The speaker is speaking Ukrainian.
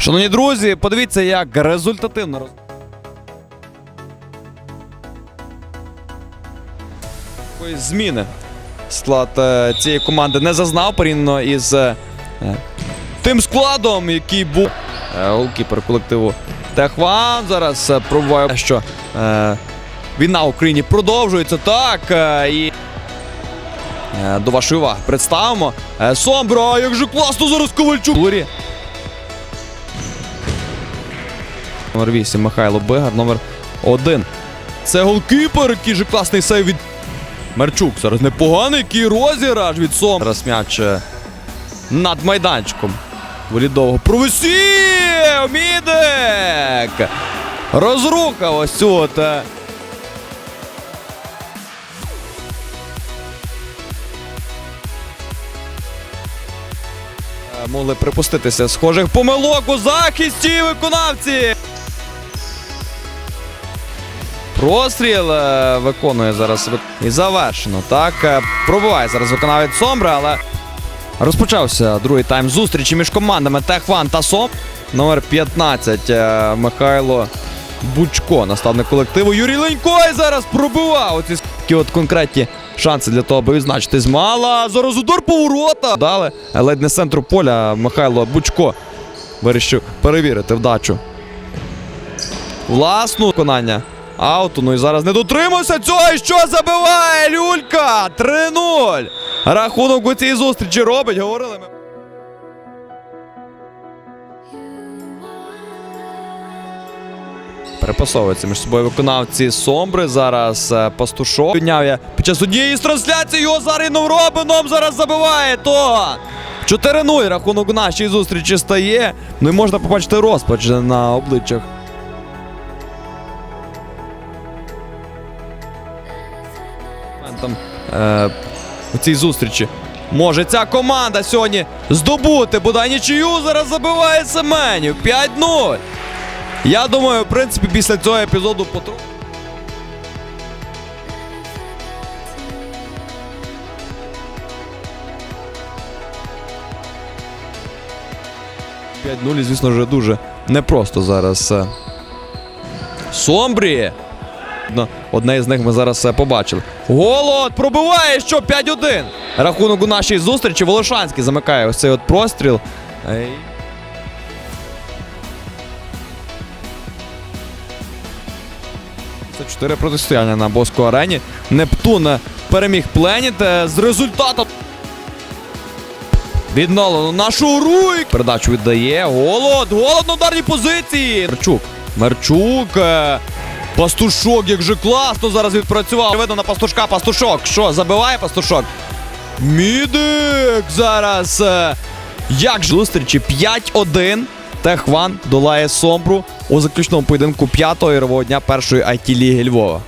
Шановні друзі, подивіться, як результативно роз... Зміни склад е, цієї команди не зазнав порівняно із е, е, тим складом, який був е, голкіпер колективу Техван. Зараз е, пробуває, що е, війна в Україні продовжується так. Е, і е, до вашої уваги представимо. Е, Сомбра, як же класно зараз Ковальчук. Номер 8 Михайло Бигар, номер 1. Це голкіпер, який же класний сейв від Мерчук. Зараз непоганий який розіграш від Сом. Зараз м'яч е, над майданчиком. Волі довго провисів! Мідик! Розруха ось цю е, Е, Могли припуститися схожих помилок у захисті виконавці. Простріл е, виконує зараз і завершено. Так, е, пробиває зараз виконавець Сомбра, але розпочався другий тайм зустрічі між командами Техван та Сом. Номер 15 е, Михайло Бучко, наставник колективу. Юрій Ленькой зараз пробивав оці такі от конкретні шанси для того, аби відзначити змала. Зараз удар поворота. Дали ледь не з центру поля Михайло Бучко вирішив перевірити вдачу. Власну виконання ауту. Ну і зараз не дотримався цього. І що забиває Люлька? 3-0. Рахунок у цій зустрічі робить. Говорили ми. Перепасовуються між собою виконавці Сомбри. Зараз е, пастушок підняв я під час однієї з трансляцій його Ігном Робином зараз забиває. То 4-0 рахунок нашій зустрічі стає. Ну і можна побачити розпач на обличчях. Моментом е, у цій зустрічі. Може ця команда сьогодні здобути бодай зараз забиває Семенів. 5-0. Я думаю, в принципі, після цього епізоду потру. П'ять 0 звісно, вже дуже непросто зараз. е, Сомбрі. Одне із них ми зараз е, побачили. Голод пробиває, що 5-1. Рахунок у нашій зустрічі. Волошанський замикає ось цей от простріл. Це 4 протистояння на Боско арені. Нептун е, переміг Пленіт е, з результатом. Відновлено нашу руйк. Передачу віддає. Голод. Голод на ударній позиції. Мерчук. Мерчук. Пастушок, як же класно зараз відпрацював. Видно на пастушка. Пастушок. Що, забиває пастушок? Мідик зараз. е, Як же зустрічі 5-1. Техван долає Сомбру у заключному поєдинку п'ятого ігрового дня першої IT ліги Львова.